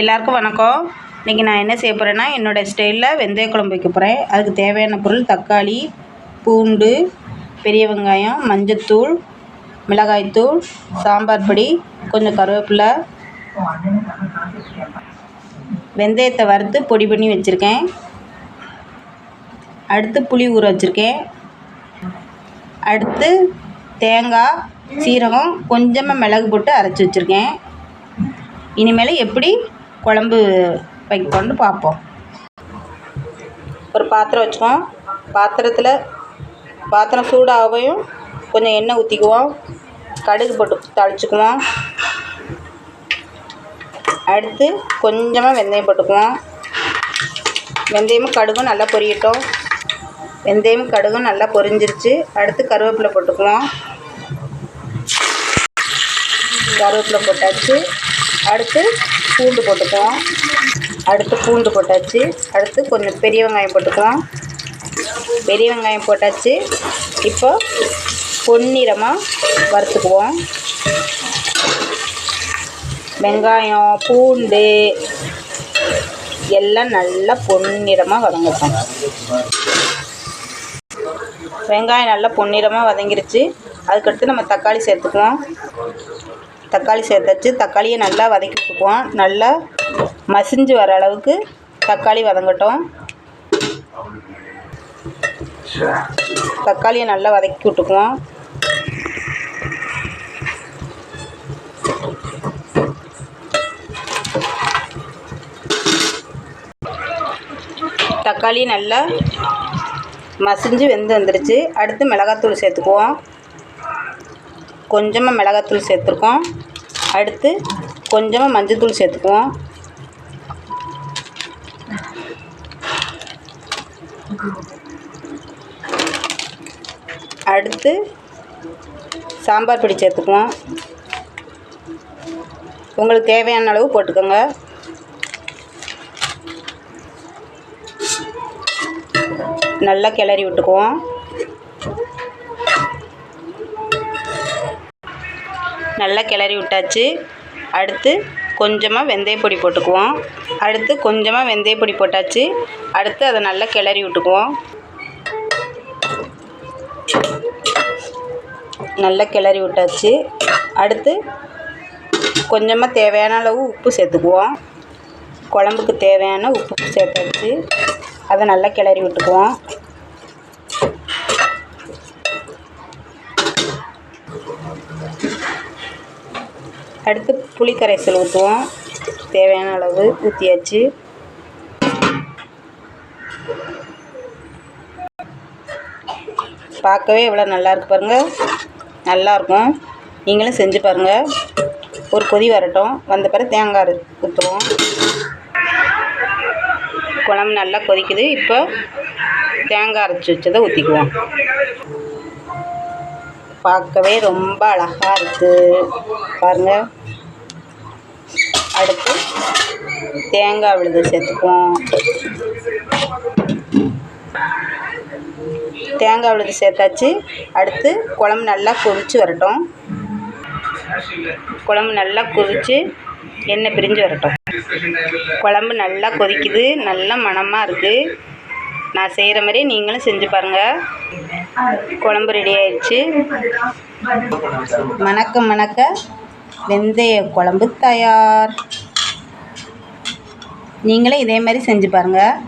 எல்லாருக்கும் வணக்கம். இன்றைக்கி நான் என்ன செய்ய போகிறேன்னா என்னோடய ஸ்டைலில் வெந்தய குழம்பு வைக்க போகிறேன் அதுக்கு தேவையான பொருள் தக்காளி பூண்டு பெரிய வெங்காயம் மஞ்சத்தூள் மிளகாய்த்தூள் சாம்பார் பொடி கொஞ்சம் கருவேப்பிலை. வெந்தயத்தை வறுத்து பொடி பண்ணி வச்சுருக்கேன். அடுத்து புளி ஊற வச்சுருக்கேன். அடுத்து தேங்காய் சீரகம் கொஞ்சமாக மிளகு போட்டு அரைச்சி வச்சுருக்கேன். இனிமேல் எப்படி குழம்பு வைப்போம்னு பார்ப்போம். ஒரு பாத்திரம் வச்சுக்குவோம். பாத்திரத்தில் பாத்திரம் சூடாகவும் கொஞ்சம் எண்ணெய் ஊற்றிக்குவோம் கடுகு போட்டு தாளிச்சுக்குவோம். அடுத்து கொஞ்சமாக வெந்தயம் போட்டுக்குவோம். வெந்தயமும் கடுகும் நல்லா பொரியட்டும். வெந்தயமும் கடுகும் நல்லா பொரிஞ்சிருச்சு. அடுத்து கருவேப்பிலை போட்டுக்குவோம். கருவேப்பிலை போட்டாச்சு. அடுத்து பூண்டு போட்டுக்குவோம் அடுத்து பூண்டு போட்டாச்சு. அடுத்து கொஞ்சம் பெரிய வெங்காயம் போட்டுக்குவோம் பெரிய வெங்காயம் போட்டாச்சு. இப்போ பொன்னிறமாக வறுத்துக்குவோம். வெங்காயம் பூண்டு எல்லாம் நல்லா பொன்னிறமாக வதங்கட்டும். வெங்காயம் நல்லா பொன்னிறமாக வதங்கிருச்சு. அதுக்கடுத்து நம்ம தக்காளி சேர்த்துக்குவோம். தக்காளி சேர்த்தாச்சு. தக்காளியை நல்லா வதக்கி விட்டுக்குவோம் நல்லா மசிஞ்சு வர அளவுக்கு தக்காளி வதங்கட்டும். தக்காளியை நல்லா வதக்கி விட்டுக்குவோம். தக்காளி நல்லா மசிஞ்சு வெந்து வந்துடுச்சு அடுத்து மிளகாத்தூள் சேர்த்துக்குவோம். கொஞ்சமாக மிளகாத்தூள் சேர்த்துருக்கோம். அடுத்து கொஞ்சமாக மஞ்சத்தூள் சேர்த்துக்குவோம். அடுத்து சாம்பார் பொடி சேர்த்துக்குவோம். உங்களுக்கு தேவையான அளவு போட்டுக்கோங்க. நல்லா கிளறி விட்டுக்குவோம். நல்லா கிளறி விட்டாச்சு. அடுத்து கொஞ்சமாக வெந்தய பொடி போட்டுக்குவோம். அடுத்து கொஞ்சமாக வெந்தய பொடி போட்டாச்சு. அடுத்து அதை நல்லா கிளறி விட்டுக்குவோம். நல்லா கிளறி விட்டாச்சு. அடுத்து கொஞ்சமாக தேவையான அளவு உப்பு சேர்த்துக்குவோம். குழம்புக்கு தேவையான உப்பு சேர்த்தாச்சு. அதை நல்லா கிளறி விட்டுக்குவோம். அடுத்து புளி கரைசல் ஊற்றுவோம் தேவையான அளவு ஊற்றியாச்சு பார்க்கவே எவ்வளோ நல்லாயிருக்கு பாருங்கள் நல்லாயிருக்கும் நீங்களும் செஞ்சு பாருங்கள் ஒரு கொதி வரட்டும். வந்த பிறகு தேங்காய் ஊற்றுவோம் குழம்பு நல்லா கொதிக்குது. இப்போ தேங்காய் அரைச்சி வச்சதை ஊற்றிக்குவோம் பார்க்கவே ரொம்ப அழகாக இருக்குது பாருங்கள் அடுத்து தேங்காய் விழுது சேர்த்துக்குவோம். தேங்காய் விழுது சேர்த்தாச்சு. அடுத்து குழம்பு நல்லா கொதித்து வரட்டும். குழம்பு நல்லா கொதித்து எண்ணெய் பிரிஞ்சு வரட்டும். குழம்பு நல்லா கொதிக்குது. நல்ல மணமாக இருக்குது நான் செய்கிற மாதிரி நீங்களும் செஞ்சு பாருங்கள் குழம்பு ரெடி ஆயிடுச்சு. மணக்க மணக்க வெந்தய குழம்பு தயார். நீங்களே இதே மாதிரி செஞ்சு பாருங்கள்